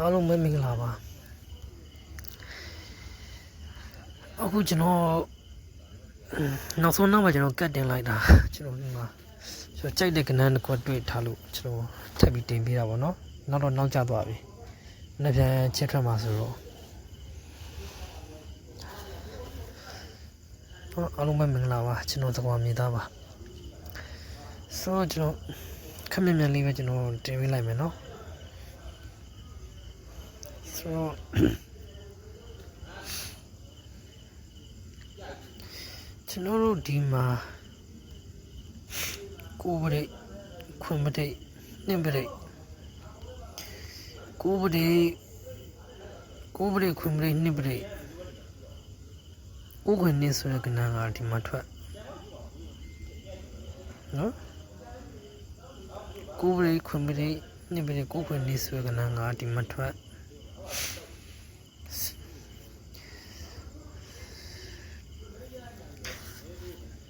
အားလုံးပဲမင်္ဂလာပါအခုကျွန်တော်အင်းနောက်ဆုံးနောက်မှာကျွန်တော်ကတ်တင်လိုက်တာကျွန်တော်ဒီမှာကျွန်တော်ကြိုက်တဲ့ကဏ္ဍတစ်ခုတွေ့ထားလို့ကျွန်တော်ထပ်ပြီးတင်ပေးတာပေါ့နော်နောက်တော့နောက်ကျသွားပြီနှစ်ပြန်ချက်ထွက်မှာဆိုတော့ဟောအားလုံးပဲမင်္ဂလာပါကျွန်တော်သကွာမြေသားပါဆိုတော့ကျွန်တော်ခက်မြက်မြက်လေးပဲကျွန်တော်တင်ပေးလိုက်မယ်နော် ဆိုတော့ကျွန်တော်တို့ဒီမှာကိုပရိတ်ခွန်ပရိတ်နှင်းပရိတ်ကိုပရိတ်ကိုပရိတ်ခွန်ပရိတ်နှင်းပရိတ်ကိုခွန်နှင်းဆိုတဲ့ကဏ္ဍကဒီမှာထွက်နော်ကိုပရိတ်ခွန်ပရိတ်နှင်းပရိတ်ကိုခွန်နှင်းဆိုတဲ့ကဏ္ဍကဒီမှာထွက်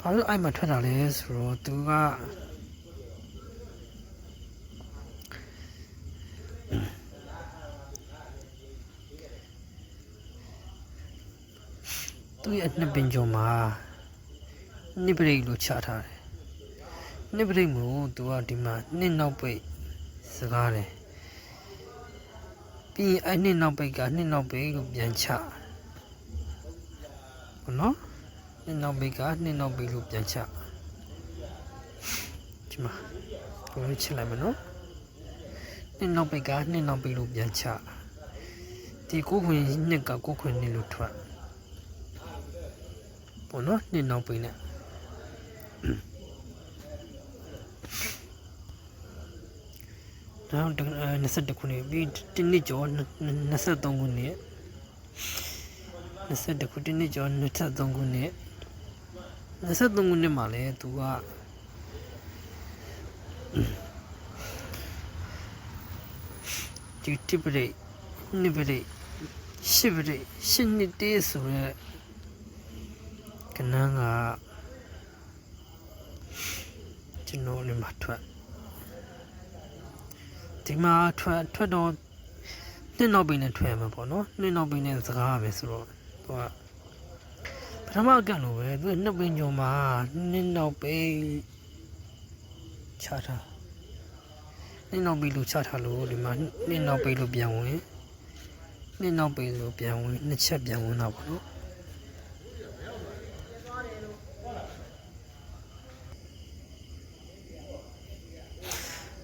ဘာလို့အဲ့မှာထွက်တာလဲဆိုတော့သူကသူ့ရဲ့နှစ်ပင်ကျော်မှာနှစ်ပရိတ်လို့ချထားတယ်နှစ်ပရိတ်မို့သူကဒီမှာနှစ်နောက်ပိတ်စကားတယ်ပြီးရင်အဲ့နှစ်နောက်ပိတ်ကနှစ်နောက်ပိတ်လို့ပြန်ချဘောနော် နှစ်နောက်ပိတ်ကနှစ်နောက်ပိတ်လို့ပြန်ချဒီမှာဘယ်လိုချလိုက်မလို့နှစ်နောက်ပိတ်ကနှစ်နောက်ပိတ်လို့ပြန်ချဒီကိုခွင်နှစ်ကကိုခွင်နှစ်လို့ထွက်ပေါ့နော်နှစ်နောက်ပိတ်နဲ့နောက်22ခုနှစ်ပြီးတနည်းကျော်23ခုနှစ်22ခုနှစ်ကျော်23ခုနှစ် 23ခုနှစ်မှာလဲသူကဒီတိပရိနိပရိရှစ်ပရိရှစ်နှစ်တေးဆိုရဲကနန်းကကျွန်တော်လည်းမထွက်ဒီမှာထွက်ထွက်တော့နှစ်နောက်ပိန်နဲ့ထွက်ရမှာပေါ့နော်နှစ်နောက်ပိန်နဲ့စကားရမယ်ဆိုတော့သူကပ ထမကံလို့ပဲသူကနှစ်ပင်ကျော်မှာနင်းနောက်ပိတ်ချထားနင်းနောက်ပိတ်လို့ချထားလို့ဒီမှာနင်းနောက်ပိတ်လို့ပြန်ဝင်နင်းနောက်ပိတ်လို့ပြန်ဝင်နှစ်ချက်ပြန်ဝင်တော့ပါတော့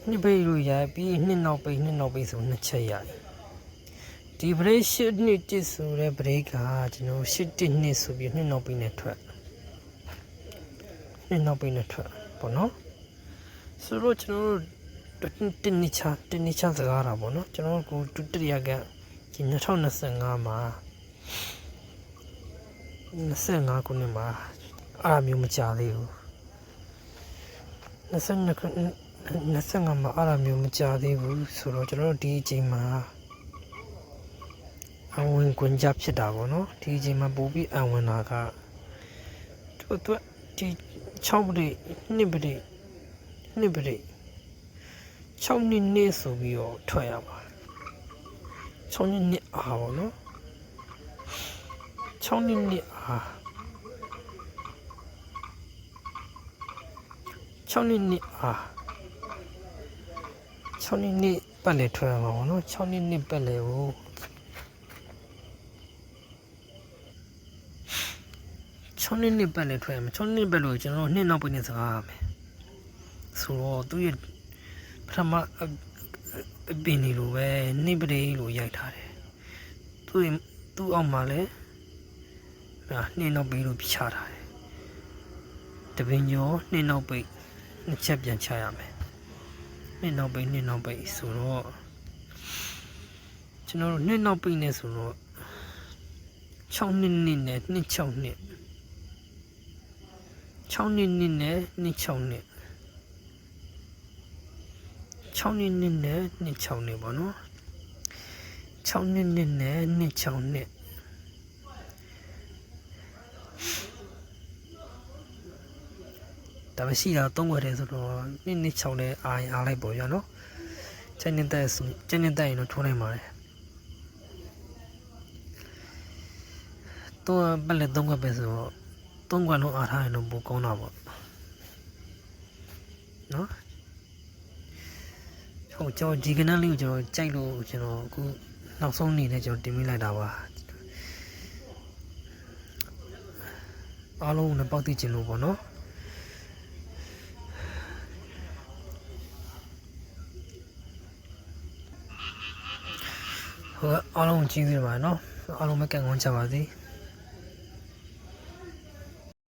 နှစ်ပိတ်လို့ရပြီးနှစ်နောက်ပိတ်နှစ်နောက်ပိတ်ဆိုနှစ်ချက်ရတယ် ဒီဘရိတ်ရှစ်နှစ်တစ်ဆိုတဲ့ဘရိတ်ကကျွန်တော်ရှစ်တစ်နှစ်ဆိုပြီးနှစ်နောက်ပိတ်နဲ့ထွက်နှစ်နောက်ပိတ်နဲ့ထွက်ပေါ့နော်ဆိုတော့ကျွန်တော်တို့တင်းနှစ်ချတင်းနှစ်ချစကားတာပေါ့နော်ကျွန်တော်ကိုဒုတိယကဒီ2025မှာ25ခုနှစ်မှာအားမျိုးမကြသေးဘူး22ခု25မှာအားမျိုးမကြသေးဘူးဆိုတော့ကျွန်တော်တို့ဒီအချိန်မှာ အဝင်ကွန်ကြဖြစ်တာပေါ့နော်ဒီအချိန်မှာပို့ပြီးအဝင်တာကသူသူဒီ6ပရိ2ပရိ2ပရိ6နှစ်နှစ်ဆိုပြီးတော့ထွက်ရပါ6နှစ်နှစ်အားပေါ့နော်6နှစ်နှစ်အား6နှစ်နှစ်အား6နှစ်နှစ်ပတ်လေထွက်ရမှာပေါ့နော်6နှစ်နှစ်ပတ်လေကို 6နှစ်နှစ်ပတ်လည်းထွက်ရမယ်6နှစ်ပတ်လို့ကျွန်တော်တို့နှစ်နောက်ပိတ်နဲ့စကားရမယ်ဆိုတော့သူရဲ့ပထမအအပင်နေလိုပဲနှစ်ပရိလို့ရိုက်ထားတယ်သူ့ရဲ့သူ့အောက်မှာလည်းဟာနှစ်နောက်ပိတ်လို့ပြချထားတယ်တပင်ကျော်နှစ်နောက်ပိတ်နှစ်ချက်ပြန်ချရမယ်နှစ်နောက်ပိတ်နှစ်နောက်ပိတ်ဆိုတော့ကျွန်တော်တို့နှစ်နောက်ပိတ်နဲ့ဆိုတော့6နှစ်နှစ်နဲ့နှစ်6နှစ် 6နှစ်နှစ်နဲ့နှစ်6နှစ်6နှစ်နှစ်နဲ့နှစ်6နှစ်ပေါ့နော်6နှစ်နှစ်နဲ့နှစ်6နှစ်ဒါပေမဲ့ရှိတာ3ွယ်တယ်ဆိုတော့နှစ်နှစ်6နဲ့အားရင်အားလိုက်ပေါ့ဗျာနော်ချက်နှစ်တက်ချက်နှစ်တက်ရင်တော့ထိုးနိုင်ပါတယ်တော့ပတ်လက်3ွက်ပဲဆိုတော့ သုံးခွက်လုံးအားထားရင်တော့ပိုကောင်းတာပေါ့နော်ဟုတ်ကျွန်တော်ဒီကနန်းလေးကိုကျွန်တော်ကြိုက်လို့ကျွန်တော်အခုနောက်ဆုံးအနေနဲ့ကျွန်တော်တင်မိလိုက်တာပါအားလုံးနဲ့ပေါက်သိချင်လို့ပေါ့နော်ဟုတ်ကဲ့အားလုံးကိုကျေးဇူးတင်ပါတယ်နော်အားလုံးပဲကံကောင်းကြပါစေ။